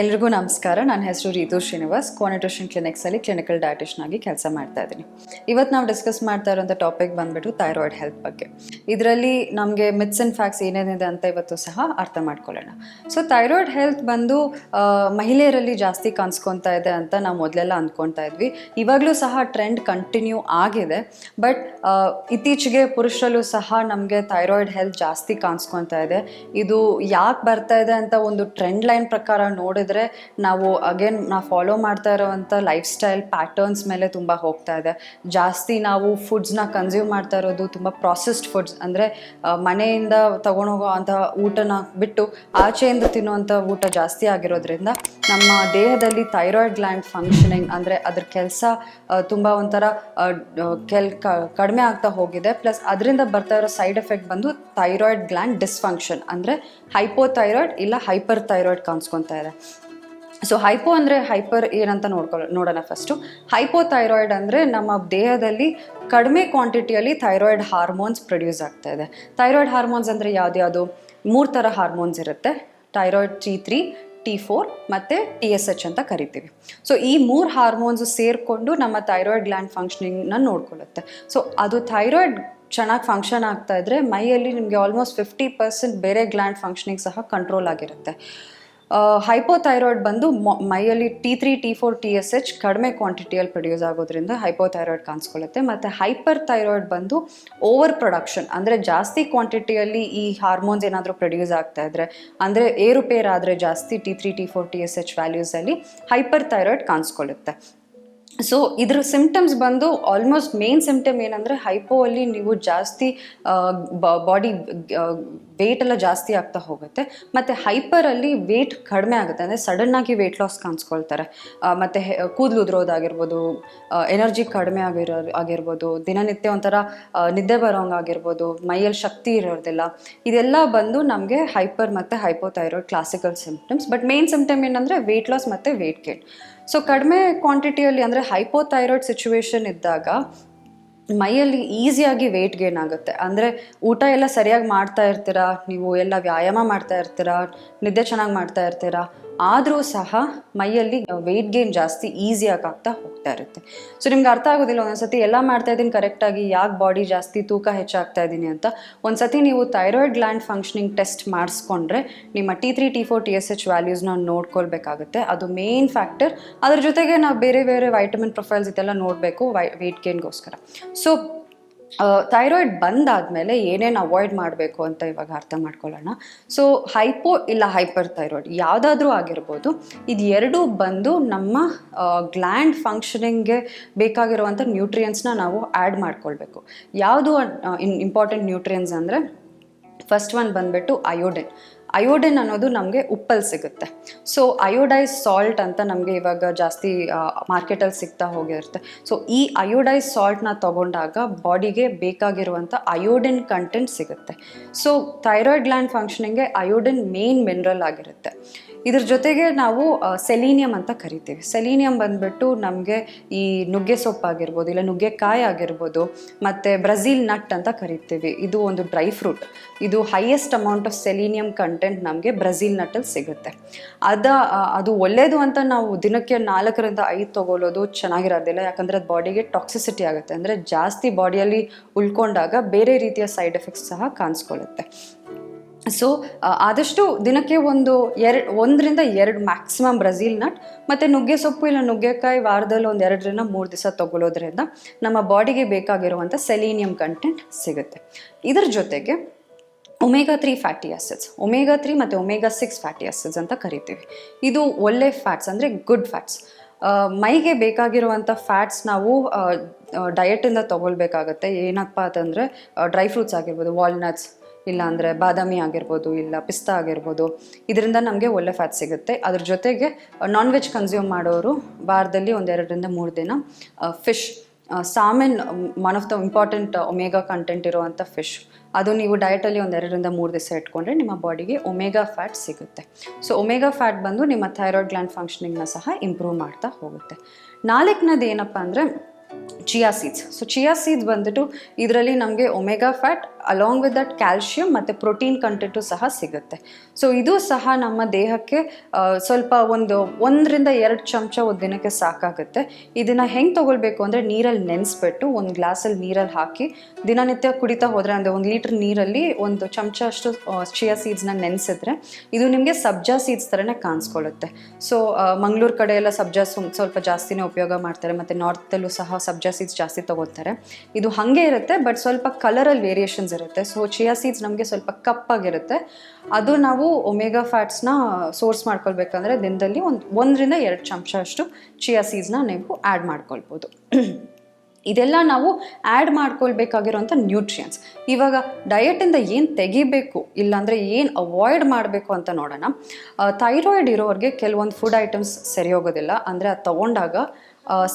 ಎಲ್ರಿಗೂ ನಮಸ್ಕಾರ. ನನ್ನ ಹೆಸರು ರೀತು ಶ್ರೀನಿವಾಸ್. ಕೋನೆಟ್ರಿಷನ್ ಕ್ಲಿನಿಕ್ಸಲ್ಲಿ ಕ್ಲಿನಿಕಲ್ ಆಗಿ ಕೆಲಸ ಮಾಡ್ತಾ ಇದ್ದೀನಿ. ಇವತ್ತು ನಾವು ಡಿಸ್ಕಸ್ ಮಾಡ್ತಾ ಇರೋಂಥ ಟಾಪಿಕ್ ಬಂದ್ಬಿಟ್ಟು ಥೈರಾಯ್ಡ್ ಹೆಲ್ತ್ ಬಗ್ಗೆ. ಇದರಲ್ಲಿ ನಮಗೆ ಮಿತ್ಸ್ ಅಂಡ್ ಫ್ಯಾಕ್ಟ್ಸ್ ಏನೇನಿದೆ ಅಂತ ಇವತ್ತು ಸಹ ಅರ್ಥ ಮಾಡ್ಕೊಳ್ಳೋಣ. ಸೊ ಥೈರಾಯ್ಡ್ ಹೆಲ್ತ್ ಬಂದು ಮಹಿಳೆಯರಲ್ಲಿ ಜಾಸ್ತಿ ಕಾಣಿಸ್ಕೊತಾ ಇದೆ ಅಂತ ನಾವು ಮೊದಲೆಲ್ಲ ಅಂದ್ಕೊತಾ ಇದ್ವಿ. ಇವಾಗಲೂ ಸಹ ಟ್ರೆಂಡ್ ಕಂಟಿನ್ಯೂ ಆಗಿದೆ. ಬಟ್ ಇತ್ತೀಚೆಗೆ ಪುರುಷರಲ್ಲೂ ಸಹ ನಮಗೆ ಥೈರಾಯ್ಡ್ ಹೆಲ್ತ್ ಜಾಸ್ತಿ ಕಾಣಿಸ್ಕೊತಾ ಇದೆ. ಇದು ಯಾಕೆ ಬರ್ತಾ ಇದೆ ಅಂತ ಒಂದು ಟ್ರೆಂಡ್ ಲೈನ್ ಪ್ರಕಾರ ನೋಡಿದ್ರೆ ನಾವು ಅಗೇನ್ ನಾವು ಫಾಲೋ ಮಾಡ್ತಾ ಇರೋವಂಥ ಲೈಫ್ ಸ್ಟೈಲ್ ಪ್ಯಾಟರ್ನ್ಸ್ ಮೇಲೆ ತುಂಬ ಹೋಗ್ತಾ ಇದೆ. ಜಾಸ್ತಿ ನಾವು ಫುಡ್ಸ್ನ ಕನ್ಸ್ಯೂಮ್ ಮಾಡ್ತಾ ಇರೋದು ತುಂಬ ಪ್ರಾಸೆಸ್ಡ್ ಫುಡ್ಸ್ ಅಂದರೆ ಮನೆಯಿಂದ ತಗೊಂಡೋಗೋ ಅಂತಹ ಊಟನ ಬಿಟ್ಟು ಆಚೆಯಿಂದ ತಿನ್ನುವಂಥ ಊಟ ಜಾಸ್ತಿ ಆಗಿರೋದ್ರಿಂದ ನಮ್ಮ ದೇಹದಲ್ಲಿ ಥೈರಾಯ್ಡ್ ಗ್ಲ್ಯಾಂಡ್ ಫಂಕ್ಷನಿಂಗ್ ಅಂದರೆ ಅದ್ರ ಕೆಲಸ ತುಂಬ ಒಂಥರ ಕೆಲ್ ಕಡಿಮೆ ಆಗ್ತಾ ಹೋಗಿದೆ. ಪ್ಲಸ್ ಅದರಿಂದ ಬರ್ತಾ ಇರೋ ಸೈಡ್ ಎಫೆಕ್ಟ್ ಬಂದು ಥೈರಾಯ್ಡ್ ಗ್ಲ್ಯಾಂಡ್ ಡಿಸ್ಫಂಕ್ಷನ್ ಅಂದರೆ ಹೈಪೋಥೈರಾಯ್ಡ್ ಇಲ್ಲ ಹೈಪರ್ ಥೈರಾಯ್ಡ್ ಕಾಣಿಸ್ಕೊತಾ ಇದೆ. ಸೊ ಹೈಪೋ ಅಂದರೆ ಹೈಪರ್ ಏನಂತ ನೋಡ್ಕೊಳ್ಳೋ ನೋಡೋಣ ಫಸ್ಟು ಹೈಪೋಥೈರಾಯ್ಡ್ ಅಂದರೆ ನಮ್ಮ ದೇಹದಲ್ಲಿ ಕಡಿಮೆ ಕ್ವಾಂಟಿಟಿಯಲ್ಲಿ ಥೈರಾಯ್ಡ್ ಹಾರ್ಮೋನ್ಸ್ ಪ್ರೊಡ್ಯೂಸ್ ಆಗ್ತಾ ಇದೆ. ಥೈರಾಯ್ಡ್ ಹಾರ್ಮೋನ್ಸ್ ಅಂದರೆ ಯಾವುದ್ಯಾವುದು ಮೂರು ಥರ ಹಾರ್ಮೋನ್ಸ್ ಇರುತ್ತೆ. Thyroid T three T four ಮತ್ತು ಟಿ ಎಸ್ ಎಚ್ ಅಂತ ಕರಿತೀವಿ. ಸೊ ಈ ಮೂರು ಹಾರ್ಮೋನ್ಸು ಸೇರಿಕೊಂಡು ನಮ್ಮ ಥೈರಾಯ್ಡ್ ಗ್ಲ್ಯಾಂಡ್ ಫಂಕ್ಷನಿಂಗ್ನ ನೋಡ್ಕೊಳ್ಳುತ್ತೆ ಸೊ ಅದು ಥೈರಾಯ್ಡ್ ಚೆನ್ನಾಗಿ ಫಂಕ್ಷನ್ ಆಗ್ತಾ ಇದ್ದರೆ ಮೈಯಲ್ಲಿ ನಿಮಗೆ ಆಲ್ಮೋಸ್ಟ್ ಫಿಫ್ಟಿ ಪರ್ಸೆಂಟ್ ಬೇರೆ ಗ್ಲ್ಯಾಂಡ್ ಫಂಕ್ಷನಿಂಗ್ ಸಹ ಕಂಟ್ರೋಲ್ ಆಗಿರುತ್ತೆ. ಹೈಪೋಥೈರಾಯ್ಡ್ ಬಂದು ಮೈಯಲ್ಲಿ T three T four T S H ಕಡಿಮೆ ಕ್ವಾಂಟಿಟಿಯಲ್ಲಿ ಪ್ರೊಡ್ಯೂಸ್ ಆಗೋದ್ರಿಂದ ಹೈಪೋಥೈರಾಯ್ಡ್ ಕಾಣಿಸ್ಕೊಳ್ಳುತ್ತೆ. ಮತ್ತು ಹೈಪರ್ ಥೈರಾಯ್ಡ್ ಬಂದು ಓವರ್ ಪ್ರೊಡಕ್ಷನ್ ಅಂದರೆ ಜಾಸ್ತಿ ಕ್ವಾಂಟಿಟಿಯಲ್ಲಿ ಈ ಹಾರ್ಮೋನ್ಸ್ ಏನಾದರೂ ಪ್ರೊಡ್ಯೂಸ್ ಆಗ್ತಾ ಇದ್ರೆ, ಅಂದರೆ ಏರುಪೇರಾದರೆ ಜಾಸ್ತಿ T three T four T S H ವ್ಯಾಲ್ಯೂಸಲ್ಲಿ hyper thyroid ಕಾಣಿಸ್ಕೊಳ್ಳುತ್ತೆ. ಸೊ ಇದ್ರ ಸಿಮ್ಟಮ್ಸ್ ಬಂದು ಆಲ್ಮೋಸ್ಟ್ ಮೇನ್ ಏನಂದರೆ ಹೈಪೋ ಅಲ್ಲಿ ನೀವು ಜಾಸ್ತಿ ಬಾಡಿ ವೇಟ್ ಎಲ್ಲ ಜಾಸ್ತಿ ಆಗ್ತಾ ಹೋಗುತ್ತೆ. ಮತ್ತು ಹೈಪರಲ್ಲಿ ವೇಟ್ ಕಡಿಮೆ ಆಗುತ್ತೆ. ಅಂದರೆ ಸಡನ್ನಾಗಿ ವೇಟ್ ಲಾಸ್ ಕಾಣಿಸ್ಕೊಳ್ತಾರೆ. ಮತ್ತೆ ಕೂದಲು ಉದುರೋದಾಗಿರ್ಬೋದು ಎನರ್ಜಿ ಕಡಿಮೆ ಆಗಿರೋ, ಆಗಿರ್ಬೋದು, ದಿನನಿತ್ಯ ಒಂಥರ ನಿದ್ದೆ ಬರೋಂಗಾಗಿರ್ಬೋದು ಮೈಯಲ್ಲಿ ಶಕ್ತಿ ಇರೋದಿಲ್ಲ ಇದೆಲ್ಲ ಬಂದು ನಮಗೆ ಹೈಪರ್ ಮತ್ತು hypothyroid classical symptoms but main symptom ಏನಂದರೆ ವೇಟ್ ಲಾಸ್ ಮತ್ತೆ ವೇಟ್ ಗೇನ್ ಸೊ ಕಡಿಮೆ ಕ್ವಾಂಟಿಟಿಯಲ್ಲಿ ಅಂದರೆ ಹೈಪೋಥೈರಾಯ್ಡ್ ಸಿಚುವೇಶನ್ ಇದ್ದಾಗ ಮೈಯಲ್ಲಿ ಈಸಿಯಾಗಿ ವೆಯ್ಟ್ ಗೇನ್ ಆಗುತ್ತೆ. ಅಂದರೆ ಊಟ ಎಲ್ಲ ಸರಿಯಾಗಿ ಮಾಡ್ತಾ ಇರ್ತೀರಾ? ನೀವು ಎಲ್ಲ ವ್ಯಾಯಾಮ ಮಾಡ್ತಾ ಇರ್ತೀರಾ? ನಿದ್ದೆ ಚೆನ್ನಾಗಿ ಮಾಡ್ತಾ ಇರ್ತೀರಾ? ಆದರೂ ಸಹ ಮೈಯಲ್ಲಿ ವೆಯ್ಟ್ ಗೇನ್ ಜಾಸ್ತಿ ಈಸಿಯಾಗಿ ಆಗ್ತಾ ಹೋಗ್ತಾ ಇರುತ್ತೆ. ಸೊ ನಿಮ್ಗೆ ಅರ್ಥ ಆಗೋದಿಲ್ಲ ಒಂದೊಂದ್ಸತಿ ಎಲ್ಲ ಮಾಡ್ತಾ ಇದ್ದೀನಿ ಕರೆಕ್ಟಾಗಿ ಯಾಕೆ ಬಾಡಿ ಜಾಸ್ತಿ ತೂಕ ಹೆಚ್ಚಾಗ್ತಾ ಇದ್ದೀನಿ ಅಂತ. ಒಂದ್ಸತಿ ನೀವು ಥೈರಾಯ್ಡ್ ಗ್ಲ್ಯಾಂಡ್ ಫಂಕ್ಷನಿಂಗ್ ಟೆಸ್ಟ್ ಮಾಡಿಸ್ಕೊಂಡ್ರೆ ನಿಮ್ಮ T three T four T S H ವ್ಯಾಲ್ಯೂಸ್ನ ನೋಡ್ಕೊಳ್ಬೇಕಾಗುತ್ತೆ. ಅದು ಮೇನ್ ಫ್ಯಾಕ್ಟರ್ ಅದ್ರ ಜೊತೆಗೆ ನಾವು ಬೇರೆ ಬೇರೆ ವೈಟಮಿನ್ ಪ್ರೊಫೈಲ್ಸ್ ಇದೆಲ್ಲ ನೋಡಬೇಕು ವೈ ವೆಯ್ಟ್ ಗೇನ್ಗೋಸ್ಕರ ಸೊ ಥೈರಾಯ್ಡ್ ಬಂದಾದಮೇಲೆ ಏನೇನು ಅವಾಯ್ಡ್ ಮಾಡಬೇಕು ಅಂತ ಇವಾಗ ಅರ್ಥ ಮಾಡ್ಕೊಳ್ಳೋಣ. ಸೊ ಹೈಪೋ ಇಲ್ಲ ಹೈಪರ್ ಥೈರಾಯ್ಡ್ ಯಾವುದಾದ್ರೂ ಆಗಿರ್ಬೋದು, ಇದು ಎರಡೂ ಬಂದು ನಮ್ಮ ಗ್ಲ್ಯಾಂಡ್ ಫಂಕ್ಷನಿಂಗ್ಗೆ ಬೇಕಾಗಿರುವಂಥ ನ್ಯೂಟ್ರಿಯನ್ಸ್ನ ನಾವು ಆ್ಯಡ್ ಮಾಡ್ಕೊಳ್ಬೇಕು. ಯಾವುದು ಇಂಪಾರ್ಟೆಂಟ್ ನ್ಯೂಟ್ರಿಯನ್ಸ್ ಅಂದರೆ ಫಸ್ಟ್ ಒನ್ ಬಂದ್ಬಿಟ್ಟು ಅಯೋಡಿನ್ ಅಯೋಡಿನ್ ಅನ್ನೋದು ನಮಗೆ ಉಪ್ಪಲ್ಲಿ ಸಿಗುತ್ತೆ. ಸೊ ಅಯೋಡೈಸ್ ಸಾಲ್ಟ್ ಅಂತ ನಮಗೆ ಇವಾಗ ಜಾಸ್ತಿ ಮಾರ್ಕೆಟಲ್ಲಿ ಸಿಗ್ತಾ ಹೋಗಿರುತ್ತೆ. ಸೊ ಈ ಅಯೋಡೈಸ್ ಸಾಲ್ಟ್ನ ತಗೊಂಡಾಗ ಬಾಡಿಗೆ ಬೇಕಾಗಿರುವಂಥ ಅಯೋಡಿನ್ ಕಂಟೆಂಟ್ ಸಿಗುತ್ತೆ. ಸೊ ಥೈರಾಯ್ಡ್ ಗ್ಲ್ಯಾಂಡ್ ಫಂಕ್ಷನಿಂಗ್ಗೆ ಅಯೋಡಿನ್ ಮೇನ್ ಮಿನರಲ್ ಆಗಿರುತ್ತೆ. ಇದ್ರ ಜೊತೆಗೆ ನಾವು ಸೆಲೀನಿಯಂ ಅಂತ ಕರಿತೀವಿ. ಸೆಲೀನಿಯಂ ಬಂದ್ಬಿಟ್ಟು ನಮಗೆ ಈ ನುಗ್ಗೆ ಸೊಪ್ಪು ಆಗಿರ್ಬೋದು, ಇಲ್ಲ ನುಗ್ಗೆಕಾಯಿ ಆಗಿರ್ಬೋದು, ಮತ್ತು ಬ್ರೆಜಿಲ್ ನಟ್ ಅಂತ ಕರಿತೀವಿ. ಇದು ಒಂದು ಡ್ರೈ ಫ್ರೂಟ್. ಇದು highest amount of selenium content ನಮಗೆ ಬ್ರೆಜಿಲ್ ನಟ್ಟಲ್ಲಿ ಸಿಗುತ್ತೆ. ಅದ ಅದು ಒಳ್ಳೆಯದು ಅಂತ ನಾವು ದಿನಕ್ಕೆ ನಾಲ್ಕರಿಂದ ಐದು ತಗೊಳ್ಳೋದು ಚೆನ್ನಾಗಿರೋದಿಲ್ಲ. ಯಾಕಂದರೆ ಅದು ಬಾಡಿಗೆ ಟಾಕ್ಸಿಸಿಟಿ ಆಗುತ್ತೆ. ಅಂದರೆ ಜಾಸ್ತಿ ಬಾಡಿಯಲ್ಲಿ ಉಳ್ಕೊಂಡಾಗ ಬೇರೆ ರೀತಿಯ ಸೈಡ್ ಎಫೆಕ್ಟ್ಸ್ ಸಹ ಕಾಣಿಸ್ಕೊಳ್ಳುತ್ತೆ. ಸೊ ಆದಷ್ಟು ದಿನಕ್ಕೆ ಒಂದು ಎರಡು ಒಂದರಿಂದ ಎರಡು ಮ್ಯಾಕ್ಸಿಮಮ್ ಬ್ರೆಜಿಲ್ ನಟ್ ಮತ್ತು ನುಗ್ಗೆ ಸೊಪ್ಪು ಇಲ್ಲ ನುಗ್ಗೆಕಾಯಿ ವಾರದಲ್ಲಿ ಒಂದು ಎರಡರಿಂದ ಮೂರು ದಿವಸ ತಗೊಳ್ಳೋದ್ರಿಂದ ನಮ್ಮ ಬಾಡಿಗೆ ಬೇಕಾಗಿರುವಂಥ ಸೆಲೀನಿಯಂ ಕಂಟೆಂಟ್ ಸಿಗುತ್ತೆ. ಇದರ ಜೊತೆಗೆ omega three fatty acids omega three ಮತ್ತು ಒಮೇಗಾ ಸಿಕ್ಸ್ ಫ್ಯಾಟಿ ಆಸಿಡ್ಸ್ ಅಂತ ಕರಿತೀವಿ. ಇದು ಒಳ್ಳೆ ಫ್ಯಾಟ್ಸ್ ಅಂದರೆ ಗುಡ್ ಫ್ಯಾಟ್ಸ್ ಮೈಗೆ ಬೇಕಾಗಿರುವಂಥ ಫ್ಯಾಟ್ಸ್ ನಾವು ಡಯಟಿಂದ ತೊಗೊಳ್ಬೇಕಾಗತ್ತೆ. ಏನಪ್ಪ ಅಂತಂದರೆ ಡ್ರೈ ಫ್ರೂಟ್ಸ್ ಆಗಿರ್ಬೋದು ವಾಲ್ನಟ್ಸ್ ಇಲ್ಲ ಅಂದರೆ ಬಾದಾಮಿ ಆಗಿರ್ಬೋದು, ಇಲ್ಲ ಪಿಸ್ತಾ ಆಗಿರ್ಬೋದು, ಇದರಿಂದ ನಮಗೆ ಒಳ್ಳೆ ಫ್ಯಾಟ್ ಸಿಗುತ್ತೆ. ಅದ್ರ ಜೊತೆಗೆ ನಾನ್ ವೆಜ್ ಕನ್ಸ್ಯೂಮ್ ಮಾಡೋರು ವಾರದಲ್ಲಿ ಒಂದೆರಡರಿಂದ ಮೂರು ದಿನ fish salmon one of the important omega content ಇರುವಂಥ ಫಿಶ್ ಅದು ನೀವು ಡಯಟಲ್ಲಿ ಒಂದೆರಡರಿಂದ ಮೂರು ದಿವಸ ಇಟ್ಕೊಂಡ್ರೆ ನಿಮ್ಮ ಬಾಡಿಗೆ ಒಮೇಗಾ ಫ್ಯಾಟ್ ಸಿಗುತ್ತೆ. ಸೊ ಒಮೇಗಾ ಫ್ಯಾಟ್ ಬಂದು ನಿಮ್ಮ ಥೈರಾಯ್ಡ್ ಗ್ಲ್ಯಾಂಡ್ ಫಂಕ್ಷನಿಂಗ್ನ ಸಹ ಇಂಪ್ರೂವ್ ಮಾಡ್ತಾ ಹೋಗುತ್ತೆ. ನಾಲ್ಕನೇದು ಏನಪ್ಪ ಅಂದರೆ chia seeds so chia seeds ಬಂದ್ಬಿಟ್ಟು ಇದರಲ್ಲಿ ನಮಗೆ omega fat along with that calcium ಮತ್ತು ಪ್ರೋಟೀನ್ ಕಂಟೆಂಟು ಸಹ ಸಿಗುತ್ತೆ. ಸೊ ಇದು ಸಹ ನಮ್ಮ ದೇಹಕ್ಕೆ ಸ್ವಲ್ಪ ಒಂದು ಒಂದರಿಂದ ಎರಡು ಚಮಚ ಒಂದು ದಿನಕ್ಕೆ ಸಾಕಾಗುತ್ತೆ. ಇದನ್ನು ಹೆಂಗೆ ತೊಗೊಳ್ಬೇಕು ಅಂದರೆ ನೀರಲ್ಲಿ ನೆನೆಸ್ಬಿಟ್ಟು ಒಂದು ಗ್ಲಾಸಲ್ಲಿ ನೀರಲ್ಲಿ ಹಾಕಿ ದಿನನಿತ್ಯ ಕುಡಿತಾ ಹೋದರೆ ಅಂದರೆ ಒಂದು ಲೀಟ್ರ್ ನೀರಲ್ಲಿ ಒಂದು ಚಮಚ ಅಷ್ಟು ಚಿಯಾ ಸೀಡ್ಸ್ನ ನೆನೆಸಿದ್ರೆ ಇದು ನಿಮಗೆ ಸಬ್ಜಾ ಸೀಡ್ಸ್ ಥರನೇ ಕಾಣಿಸ್ಕೊಳ್ಳುತ್ತೆ. ಸೊ ಮಂಗಳೂರು ಕಡೆ ಎಲ್ಲ ಸಬ್ಜಾ ಸ್ವಲ್ಪ ಜಾಸ್ತಿನೇ ಉಪಯೋಗ ಮಾಡ್ತಾರೆ, ಮತ್ತು ನಾರ್ತಲ್ಲೂ ಸಹ ಸಬ್ಜಾ ಸೀಡ್ಸ್ ಜಾಸ್ತಿ ತಗೋತಾರೆ. ಇದು ಹಾಗೆ ಇರುತ್ತೆ ಬಟ್ ಸ್ವಲ್ಪ ಕಲರಲ್ಲಿ ವೇರಿಯೇಷನ್ಸ್ ಇರುತ್ತೆ. ಸೊ ಚಿಯಾ ಸೀಡ್ಸ್ ನಮಗೆ ಸ್ವಲ್ಪ ಕಪ್ಪಾಗಿರುತ್ತೆ. ಅದು ನಾವು ಒಮೆಗಾ ಫ್ಯಾಟ್ಸ್ನ ಸೋರ್ಸ್ ಮಾಡ್ಕೊಳ್ಬೇಕಂದ್ರೆ ದಿನದಲ್ಲಿ ಒಂದು, ಒಂದರಿಂದ ಎರಡು ಚಮಚ ಅಷ್ಟು ಚಿಯಾ ಸೀಡ್ಸ್ನ ನೀವು ಆ್ಯಡ್ ಮಾಡ್ಕೊಳ್ಬೋದು. ಇದೆಲ್ಲ ನಾವು ಆ್ಯಡ್ ಮಾಡ್ಕೊಳ್ಬೇಕಾಗಿರೋಂಥ ನ್ಯೂಟ್ರಿಯನ್ಸ್ ಇವಾಗ ಡಯಟಿಂದ ಏನು ತೆಗಿಬೇಕು, ಇಲ್ಲಾಂದರೆ ಏನು ಅವಾಯ್ಡ್ ಮಾಡಬೇಕು ಅಂತ ನೋಡೋಣ. ಥೈರಾಯ್ಡ್ ಇರೋರಿಗೆ ಕೆಲವೊಂದು ಫುಡ್ ಐಟಮ್ಸ್ ಸರಿ ಹೋಗೋದಿಲ್ಲ ಅಂದರೆ ಅದು ತೊಗೊಂಡಾಗ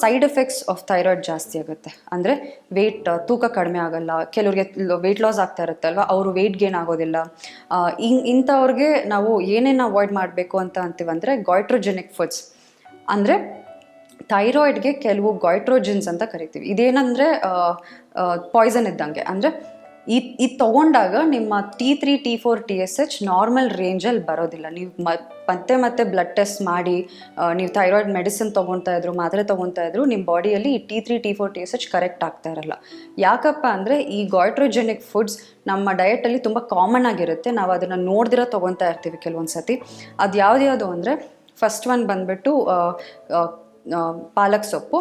ಸೈಡ್ ಎಫೆಕ್ಟ್ಸ್ ಆಫ್ ಥೈರಾಯ್ಡ್ ಜಾಸ್ತಿ ಆಗುತ್ತೆ. ಅಂದರೆ ವೆಯ್ಟ್ ತೂಕ ಕಡಿಮೆ ಆಗಲ್ಲ. ಕೆಲವ್ರಿಗೆ ವೆಯ್ಟ್ ಲಾಸ್ ಆಗ್ತಾ ಇರುತ್ತೆ ಅಲ್ವಾ ಅವರು ವೆಯ್ಟ್ ಗೇನ್ ಆಗೋದಿಲ್ಲ. ಇನ್, ಇಂಥವ್ರಿಗೆ ನಾವು ಏನೇನು ಅವಾಯ್ಡ್ ಮಾಡಬೇಕು ಅಂತ ಅಂತೀವಂದರೆ ಗಾಯ್ಟ್ರೋಜೆನಿಕ್ ಫುಡ್ಸ್ ಅಂದರೆ ಥೈರಾಯ್ಡ್ಗೆ ಕೆಲವು ಗಾಯ್ಟ್ರೋಜಿನ್ಸ್ ಅಂತ ಕರಿತೀವಿ. ಇದೇನಂದರೆ ಪಾಯ್ಸನ್ ಇದ್ದಂಗೆ. ಅಂದರೆ ಈ ಇದು ತೊಗೊಂಡಾಗ ನಿಮ್ಮ T three T four T S H normal ರೇಂಜಲ್ಲಿ ಬರೋದಿಲ್ಲ. ನೀವು ಮತ್ತೆ ಮತ್ತೆ ಬ್ಲಡ್ ಟೆಸ್ಟ್ ಮಾಡಿ ನೀವು ಥೈರಾಯ್ಡ್ ಮೆಡಿಸಿನ್ ತೊಗೊತಾ ಇದ್ರು, ಮಾತ್ರೆ ತೊಗೊತಾ ಇದ್ರು ನಿಮ್ಮ ಬಾಡಿಯಲ್ಲಿ ಈ T three T four T S H correct ಆಗ್ತಾ ಇರಲ್ಲ. ಯಾಕಪ್ಪ ಅಂದರೆ ಈ ಗಾಯ್ಟ್ರೋಜೆನಿಕ್ ಫುಡ್ಸ್ ನಮ್ಮ ಡಯಟಲ್ಲಿ ತುಂಬ ಕಾಮನ್ ಆಗಿರುತ್ತೆ. ನಾವು ಅದನ್ನು ನೋಡಿದ್ರೆ ತೊಗೊತಾ ಇರ್ತೀವಿ ಕೆಲವೊಂದು ಸತಿ ಅದು ಯಾವ್ದ್ಯಾವುದು ಅಂದರೆ ಫಸ್ಟ್ ಒನ್ ಬಂದ್ಬಿಟ್ಟು ಪಾಲಕ್ ಸೊಪ್ಪು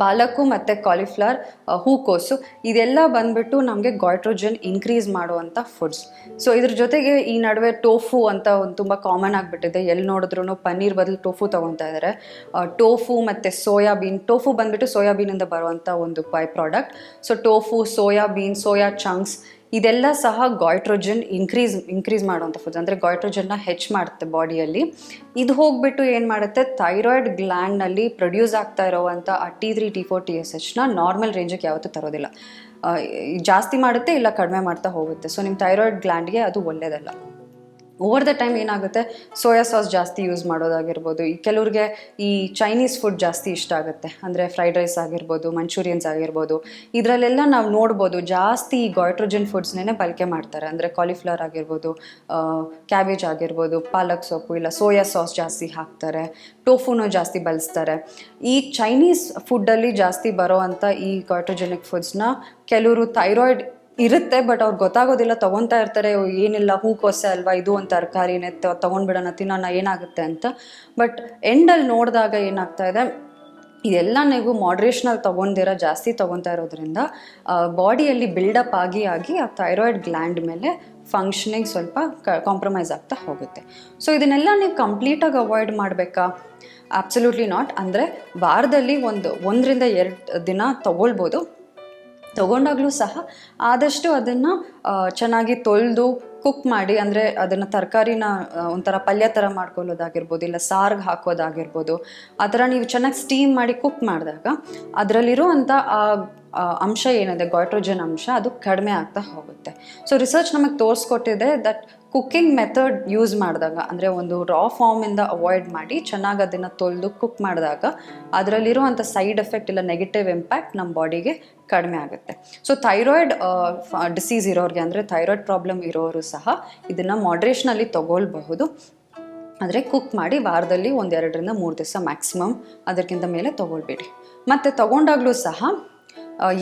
ಪಾಲಕ್ಕು ಮತ್ತು ಕಾಲಿಫ್ಲವರ್ ಹೂಕೋಸು, ಇದೆಲ್ಲ ಬಂದ್ಬಿಟ್ಟು ನಮಗೆ ಗಾಯ್ಟ್ರೋಜನ್ ಇನ್ಕ್ರೀಸ್ ಮಾಡುವಂಥ ಫುಡ್ಸ್ ಸೊ ಇದ್ರ ಜೊತೆಗೆ ಈ ನಡುವೆ ಟೋಫು ಅಂತ ಒಂದು ತುಂಬ ಕಾಮನ್ ಆಗಿಬಿಟ್ಟಿದೆ. ಎಲ್ಲಿ ನೋಡಿದ್ರು ಪನ್ನೀರ್ ಬದಲು ಟೋಫು ತೊಗೊತಾ ಇದ್ದಾರೆ ಟೋಫು ಮತ್ತು ಸೋಯಾಬೀನ್ ಟೋಫು ಬಂದ್ಬಿಟ್ಟು ಸೋಯಾಬೀನಿಂದ ಬರುವಂಥ ಒಂದು byproduct so tofu soybean soya chunks ಇದೆಲ್ಲ ಸಹ ಗಾಯ್ಟ್ರೋಜನ್ ಇನ್ಕ್ರೀಸ್ ಇನ್ಕ್ರೀಸ್ ಮಾಡುವಂಥ ಫುಡ್ಸ್ ಅಂದರೆ ಗಾಯ್ಟ್ರೋಜನ್ನ ಹೆಚ್ಚು ಮಾಡುತ್ತೆ ಬಾಡಿಯಲ್ಲಿ. ಇದು ಹೋಗ್ಬಿಟ್ಟು ಏನು ಮಾಡುತ್ತೆ? ಥೈರಾಯ್ಡ್ ಗ್ಲ್ಯಾಂಡ್ನಲ್ಲಿ ಪ್ರೊಡ್ಯೂಸ್ ಆಗ್ತಾ ಇರೋವಂಥ ಆ T three T four T S ಎಚ್ನ normal ರೇಂಜಿಗೆ ಯಾವತ್ತೂ ತರೋದಿಲ್ಲ. ಜಾಸ್ತಿ ಮಾಡುತ್ತೆ ಇಲ್ಲ ಕಡಿಮೆ ಮಾಡ್ತಾ ಹೋಗುತ್ತೆ. ಸೊ ನಿಮ್ಮ ಥೈರಾಯ್ಡ್ ಗ್ಲ್ಯಾಂಡ್ಗೆ ಅದು ಒಳ್ಳೆಯದಲ್ಲ ಓವರ್ ದ ಟೈಮ್ ಏನಾಗುತ್ತೆ? ಸೋಯಾ ಸಾಸ್ ಜಾಸ್ತಿ ಯೂಸ್ ಮಾಡೋದಾಗಿರ್ಬೋದು. ಈ ಕೆಲವ್ರಿಗೆ ಈ ಚೈನೀಸ್ ಫುಡ್ ಜಾಸ್ತಿ ಇಷ್ಟ ಆಗುತ್ತೆ. ಅಂದರೆ ಫ್ರೈಡ್ ರೈಸ್ ಆಗಿರ್ಬೋದು ಮಂಚೂರಿಯನ್ಸ್ ಆಗಿರ್ಬೋದು. ಇದರಲ್ಲೆಲ್ಲ ನಾವು ನೋಡ್ಬೋದು, ಜಾಸ್ತಿ ಈ ಗಾಯ್ಟ್ರೋಜನ್ ಫುಡ್ಸ್ನೇ ಬಳಕೆ ಮಾಡ್ತಾರೆ. ಅಂದರೆ ಕಾಲಿಫ್ಲವರ್ ಆಗಿರ್ಬೋದು ಕ್ಯಾಬೇಜ್ ಆಗಿರ್ಬೋದು, ಪಾಲಕ್ ಸೊಪ್ಪು, ಇಲ್ಲ ಸೋಯಾ ಸಾಸ್ ಜಾಸ್ತಿ ಹಾಕ್ತಾರೆ. ಟೋಫುನು ಜಾಸ್ತಿ ಬಳಸ್ತಾರೆ. ಈ ಚೈನೀಸ್ ಫುಡ್ಡಲ್ಲಿ ಜಾಸ್ತಿ ಬರೋವಂಥ ಈ ಗಾಯ್ಟ್ರೋಜೆನಿಕ್ ಫುಡ್ಸ್ನ ಕೆಲವರು ಥೈರಾಯ್ಡ್ ಇರುತ್ತೆ ಬಟ್ ಅವ್ರು ಗೊತ್ತಾಗೋದಿಲ್ಲ ತೊಗೊತಾ ಇರ್ತಾರೆ "ಓ, ಏನಿಲ್ಲ ಹೂಕೋಸೆ ಅಲ್ವಾ ಇದು ಒಂದು ತರಕಾರಿನೇ ತಗೊಂಡ್ಬಿಡೋಣ ತಿನ್ನೋಣ ಏನಾಗುತ್ತೆ ಅಂತ. ಬಟ್ ಎಂಡಲ್ಲಿ ನೋಡಿದಾಗ ಏನಾಗ್ತಾ ಇದೆ ಇದೆಲ್ಲ ನೀವು ಮಾಡ್ರೇಷನಲ್ಲಿ ತೊಗೊಂಡಿರೋ ಜಾಸ್ತಿ ತೊಗೊತಾ ಇರೋದ್ರಿಂದ ಬಾಡಿಯಲ್ಲಿ ಬಿಲ್ಡಪ್ ಆಗಿ ಆಗಿ ಆ ಥೈರಾಯ್ಡ್ ಗ್ಲ್ಯಾಂಡ್ ಮೇಲೆ ಫಂಕ್ಷನಿಂಗ್ ಸ್ವಲ್ಪ ಕಾಂಪ್ರಮೈಸ್ ಆಗ್ತಾ ಹೋಗುತ್ತೆ. ಸೊ ಇದನ್ನೆಲ್ಲ ನೀವು ಕಂಪ್ಲೀಟಾಗಿ ಅವಾಯ್ಡ್ ಮಾಡಬೇಕಾ? ಅಬ್ಸಲ್ಯೂಟ್ಲಿ ನಾಟ್ ಅಂದರೆ ವಾರದಲ್ಲಿ ಒಂದು ಒಂದರಿಂದ ಎರಡು ದಿನ ತಗೊಳ್ಬೋದು. ತಗೊಂಡಾಗಲೂ ಸಹ ಆದಷ್ಟು ಅದನ್ನು ಚೆನ್ನಾಗಿ ತೊಳೆದು ಕುಕ್ ಮಾಡಿ, ಅಂದರೆ ಅದನ್ನು ತರಕಾರಿನ ಒಂಥರ ಪಲ್ಯ ಥರ ಮಾಡ್ಕೊಳ್ಳೋದಾಗಿರ್ಬೋದು, ಇಲ್ಲ ಸಾರ್ಗೆ ಹಾಕೋದಾಗಿರ್ಬೋದು, ಆ ಥರ ನೀವು ಚೆನ್ನಾಗಿ ಸ್ಟೀಮ್ ಮಾಡಿ ಕುಕ್ ಮಾಡಿದಾಗ ಅದರಲ್ಲಿರುವಂಥ ಆ ಅಂಶ ಏನಿದೆ ಗಾಯ್ಟ್ರೋಜನ್ ಅಂಶ ಅದು ಕಡಿಮೆ ಆಗ್ತಾ ಹೋಗುತ್ತೆ. ಸೊ ರಿಸರ್ಚ್ ನಮಗೆ ತೋರಿಸ್ಕೊಟ್ಟಿದೆ ದಟ್ ಕುಕ್ಕಿಂಗ್ ಮೆಥಡ್ ಯೂಸ್ ಮಾಡಿದಾಗ, ಅಂದರೆ ಒಂದು ರಾ ಫಾರ್ಮಿಂದ ಅವಾಯ್ಡ್ ಮಾಡಿ ಚೆನ್ನಾಗಿ ಅದನ್ನು ತೊಳೆದು ಕುಕ್ ಮಾಡಿದಾಗ ಅದರಲ್ಲಿರುವಂಥ ಸೈಡ್ ಎಫೆಕ್ಟ್ ಇಲ್ಲ ನೆಗೆಟಿವ್ ಇಂಪ್ಯಾಕ್ಟ್ ನಮ್ಮ ಬಾಡಿಗೆ ಕಡಿಮೆ ಆಗುತ್ತೆ. ಸೊ ಥೈರಾಯ್ಡ್ ಡಿಸೀಸ್ ಇರೋರಿಗೆ ಅಂದರೆ ಥೈರಾಯ್ಡ್ ಪ್ರಾಬ್ಲಮ್ ಇರೋರು ಸಹ ಇದನ್ನು ಮಾಡ್ರೇಷನಲ್ಲಿ ತೊಗೊಳ್ಬಹುದು. ಆದರೆ ಕುಕ್ ಮಾಡಿ ವಾರದಲ್ಲಿ ಒಂದೆರಡರಿಂದ ಮೂರು ದಿವಸ ಮ್ಯಾಕ್ಸಿಮಮ್ ಅದಕ್ಕಿಂತ ಮೇಲೆ ತೊಗೊಳ್ಬೇಡಿ. ಮತ್ತು ತೊಗೊಂಡಾಗಲೂ ಸಹ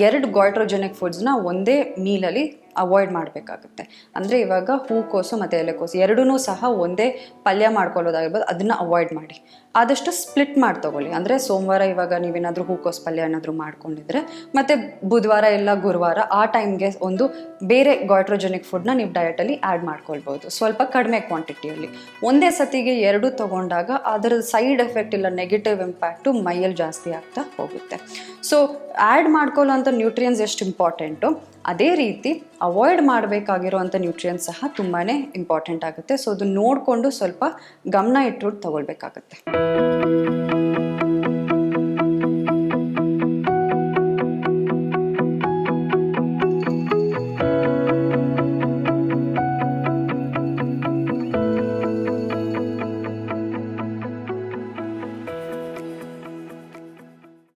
ಎರಡು ಗಾಯ್ಟ್ರೋಜೆನಿಕ್ ಫುಡ್ಸ್ನ ಒಂದೇ ಮೀಲಲ್ಲಿ ಅವಾಯ್ಡ್ ಮಾಡಬೇಕಾಗುತ್ತೆ. ಅಂದರೆ ಇವಾಗ ಹೂಕೋಸು ಮತ್ತು ಎಲೆಕೋಸು ಎರಡೂ ಸಹ ಒಂದೇ ಪಲ್ಯ ಮಾಡ್ಕೊಳ್ಳೋದಾಗಿರ್ಬೋದು, ಅದನ್ನು ಅವಾಯ್ಡ್ ಮಾಡಿ. ಆದಷ್ಟು ಸ್ಪ್ಲಿಟ್ ಮಾಡಿ ತಗೊಳ್ಳಿ. ಅಂದರೆ ಸೋಮವಾರ ಇವಾಗ ನೀವೇನಾದರೂ ಹೂಕೋಸು ಪಲ್ಯ ಏನಾದರೂ ಮಾಡ್ಕೊಂಡಿದ್ರೆ, ಮತ್ತು ಬುಧವಾರ ಇಲ್ಲ ಗುರುವಾರ ಆ ಟೈಮ್ಗೆ ಒಂದು ಬೇರೆ ಗಾಯ್ಟ್ರೋಜೆನಿಕ್ ಫುಡ್ನ ನೀವು ಡಯಟಲ್ಲಿ ಆ್ಯಡ್ ಮಾಡ್ಕೊಳ್ಬೋದು. ಸ್ವಲ್ಪ ಕಡಿಮೆ ಕ್ವಾಂಟಿಟಿಯಲ್ಲಿ ಒಂದೇ ಸತಿಗೆ ಎರಡು ತೊಗೊಂಡಾಗ ಅದರ ಸೈಡ್ ಎಫೆಕ್ಟ್ ಇಲ್ಲ ನೆಗೆಟಿವ್ ಇಂಪ್ಯಾಕ್ಟು ಮೈಯಲ್ಲಿ ಜಾಸ್ತಿ ಆಗ್ತಾ ಹೋಗುತ್ತೆ. ಸೊ ಆ್ಯಡ್ ಮಾಡ್ಕೊಳ್ಳೋ ಅಂಥ ನ್ಯೂಟ್ರಿಯನ್ಸ್ ಎಷ್ಟು ಇಂಪಾರ್ಟೆಂಟು ಅದೇ ರೀತಿ ಅವಾಯ್ಡ್ ಮಾಡಬೇಕಾಗಿರೋವಂಥ ನ್ಯೂಟ್ರಿಯನ್ಸ್ ಸಹ ತುಂಬಾ ಇಂಪಾರ್ಟೆಂಟ್ ಆಗುತ್ತೆ. ಸೊ ಅದು ನೋಡಿಕೊಂಡು ಸ್ವಲ್ಪ ಗಮನ ಇಟ್ಟು ತಗೊಳ್ಬೇಕಾಗತ್ತೆ.